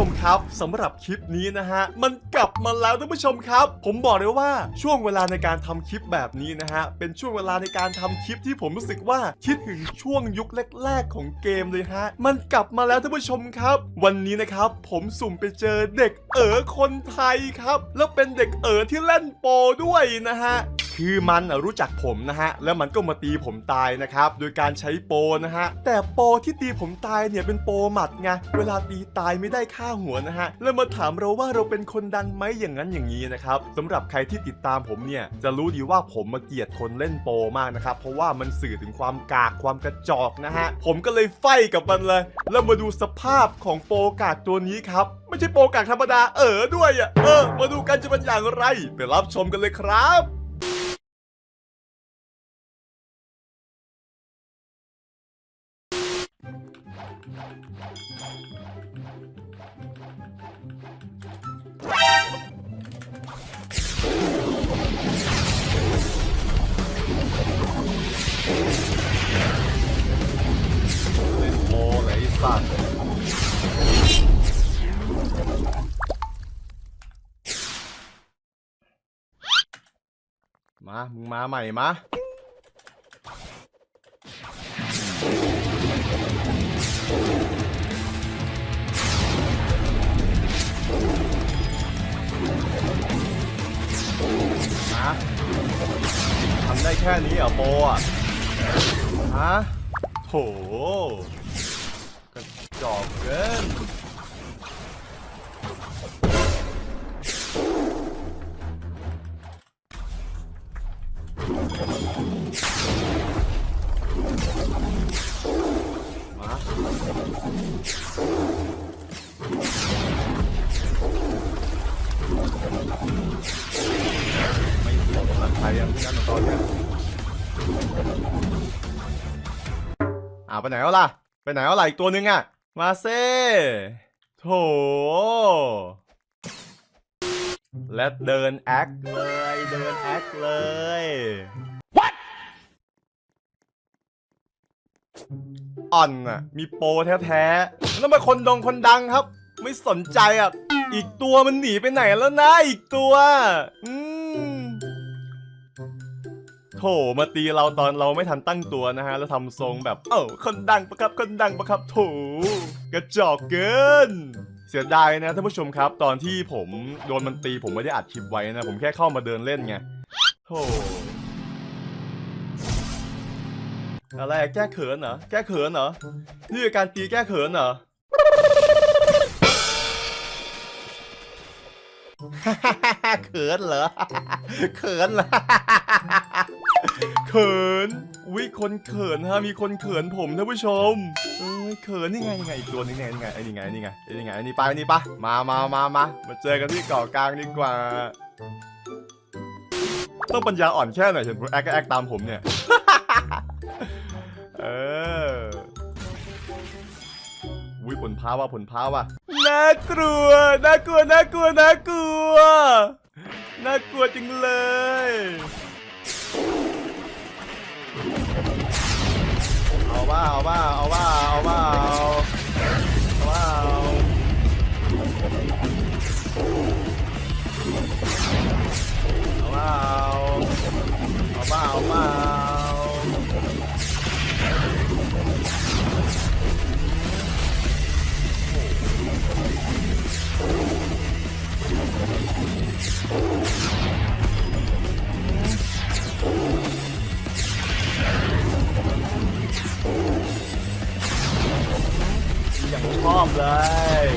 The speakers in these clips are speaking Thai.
ชมครับสำหรับคลิปนี้นะฮะมันกลับมาแล้วท่านผู้ชมครับ ผมบอกเลยว่าช่วงเวลาในการทำคลิปแบบนี้นะฮะเป็นช่วงเวลาในการทำคลิปที่ผมรู้สึกว่าคิดถึงช่วงยุคแรก ๆ ของเกมเลยฮะมันกลับมาแล้วท่านผู้ชมครับ วันนี้นะครับผมสุ่มไปเจอเด็กเอ๋อคนไทยครับ แล้วเป็นเด็กเอ๋อที่เล่นโปด้วยนะฮะ คือมันรู้จักผมนะฮะ แล้วมันก็มาตีผมตายนะครับ โดยการใช้โปนะฮะ แต่โปที่ตีผมตายเนี่ยเป็นโปหมัดไง เวลาตีตายไม่ได้ค่าหัวนะฮะ แล้วมาถามเราว่าเราเป็นคนดังไหมอย่างนั้นอย่างนี้นะครับสำหรับใครที่ติดตามผมเนี่ย จะรู้ดีว่าผมมาเกลียดคนเล่นโปมากนะครับ เพราะว่ามันสื่อถึงความกากความกระจอกนะฮะ ผมก็เลยไฟกับมันเลย แล้วมาดูสภาพของโปกากตัวนี้ครับ ไม่ใช่โปกากธรรมดา เออด้วยอะ เออ มาดูกันจะเป็นอย่างไร ไปรับชมกันเลยครับ โมเลยไอ้สัตว์มา มึงมาใหม่มามา ปอะฮะโถกระจอกเกินมา อ่าไปไหนแล้วล่ะ ไปไหนแล้วล่ะอีกตัวนึงอะ มาเซ่โถและเดินแอคเลย เดินแอคเลย What อ่อนอะ มีโปรแท้ๆแล้วมาคนดงคนดังครับ ไม่สนใจอะ อีกตัวมันหนีไปไหนแล้วนะ อีกตัว อืม โถมาตีเราตอนเราไม่ทันตั้งตัวนะฮะ แล้วทำทรงแบบ เอ้าคนดังปะครับคนดังปะครับโถกระจอกเกิน เสียดายนะท่านผู้ชมครับ ตอนที่ผมโดนมันตีผมไม่ได้อัดคลิปไว้นะ ผมแค่เข้ามาเดินเล่นไงโถอะไรแก้เขินเหรอแก้เขินเหรอนี่คือการตีแก้เขินเหรอ เขินเหรอ เขินเหรอ เขินวิคนเขินฮะมีคนเขินผมท่านผู้ชมเอ้ยเขินนี่ไงนี่ไงอีกตัวนึงไงนี่ไงไอ้นี่ไงนี่ไงไอ้นี่ไงไอ้นี่ไปไอ้นี่ปะมามามามามาเจอกันที่เกาะกลางดีกว่า ต้องปัญญาอ่อนแค่ไหนเห็นแอคก็แอคตามผมเนี่ย เออวิผลพ้าว่าผลพ้าว่า น่ากลัว น่ากลัว น่ากลัว น่ากลัว น่ากลัวจริงเลย เอาว่าเอาว่าเอาว่าเอาว่าเอา ชอบเลย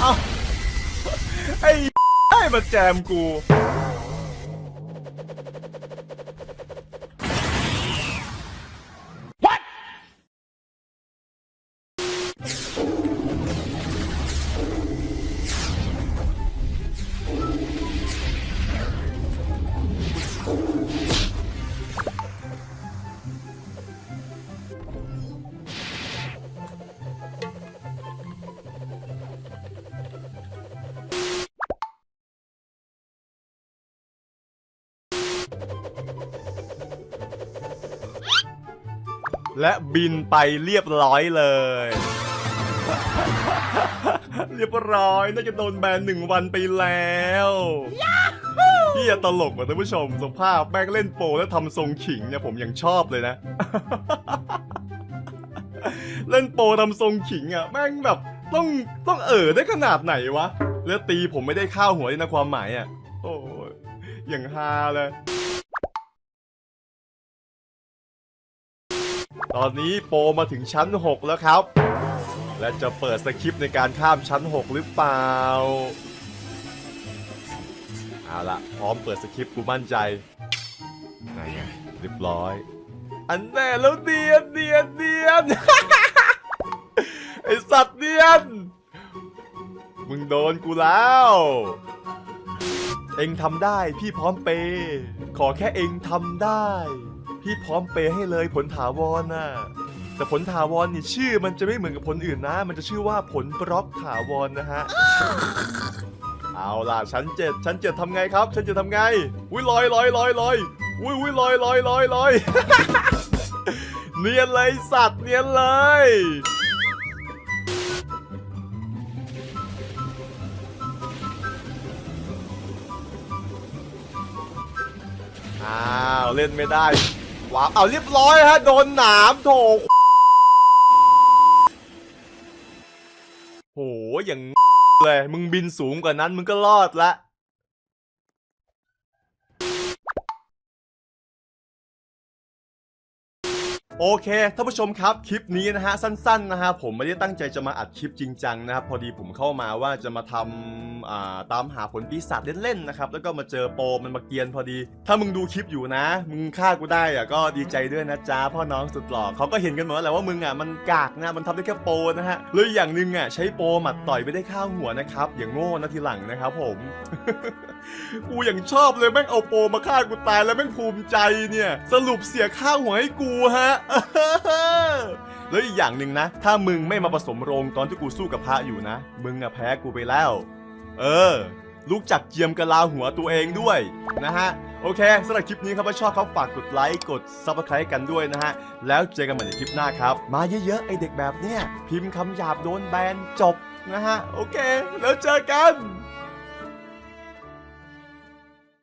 เอ้าไอ้ไอ้มาแจมกู และบินไปเรียบร้อยเลย เรียบร้อยน่าจะโดนแบนหนึ่งวันไปแล้วพี่ตลกว่ะท่านผู้ชมสภาพแม่งเล่นโปรแล้วทำทรงขิงเนี่ยผมยังชอบเลยนะ เล่นโปรทำทรงขิงอะ แม่งแบบต้องต้องเอ่อได้ขนาดไหนวะ แล้วตีผมไม่ได้ข้าวหัวเลยนะความหมายอะ โอ้ยอย่างฮาเลย ตอนนี้โปรมาถึงชั้น 6 แล้วครับ และจะเปิดสคริปต์ในการข้ามชั้น 6 หรือเปล่า เอาละพร้อมเปิดสคริปต์กูมั่นใจไหนไงเรียบร้อย อันแน่แล้วเดียนเดียนเดียนไอสัตว์เดียน มึงโดนกูแล้ว เองทำได้พี่พร้อมเปย์ขอแค่เองทำได้ พี่พร้อมเปย์ให้เลยผลถาวรน่ะแต่ผลถาวรนี่ชื่อมันจะไม่เหมือนกับผลอื่นนะ มันจะชื่อว่าผลบล็อกถาวรนะฮะเอาล่ะชั้นเจ็ดชั้นเจ็ดทำไงครับชั้นเจ็ดทำไงอุ้ยลอยลอยลอยลอยอุ้ยอุ้ยลอยลอยลอยลอยเนียนเลยสัตว์เนียนเลยอ้าวเล่นไม่ได้ ว้าวเอาเรียบร้อยฮะโดนหนามโถโหอย่างเลยมึงบินสูงกว่านั้นมึงก็รอดละ โอเคท่านผู้ชมครับคลิปนี้นะฮะสั้นๆนะฮะผมไม่ได้ตั้งใจจะมาอัดคลิปจริงจังนะครับพอดีผมเข้ามาว่าจะมาทำตามหาผลปีศาจเล่นๆนะครับแล้วก็มาเจอโปมันมาเกียนพอดี ถ้ามึงดูคลิปอยู่นะ มึงฆ่ากูได้อะก็ดีใจด้วยนะจ๊ะพ่อน้องสุดหล่อเขาก็เห็นกันหมดแล้วแหละว่ามึงอะมันกากนะมันทำได้แค่โปนะฮะแล้วอีกอย่างหนึ่งอะใช้โปหมัดต่อยไม่ได้ข้าวหัวนะครับอย่างโง่นะทีหลังนะครับผมกูอย่างชอบเลยแม่งเอาโปมาฆ่ากูตายแล้วแม่งภูมิใจเนี่ย สรุปเสียค่าวหัวให้กูฮะแล้วอีกอย่างหนึ่งนะ ถ้ามึงไม่มาผสมโรงตอนที่กูสู้กับพระอยู่นะ มึงอะแพ้กูไปแล้ว เออ ลูกจักเจียมกะลาหัวตัวเองด้วยนะฮะ โอเคสำหรับคลิปนี้ครับถ้าชอบครับฝากกดไลค์ กด subscribe กันด้วยนะฮะ แล้วเจอกันใหม่ในคลิปหน้าครับ มาเยอะๆไอเด็กแบบเนี้ยพิมพ์คำหยาบโดนแบนจบนะฮะ โอเค แล้วเจอกัน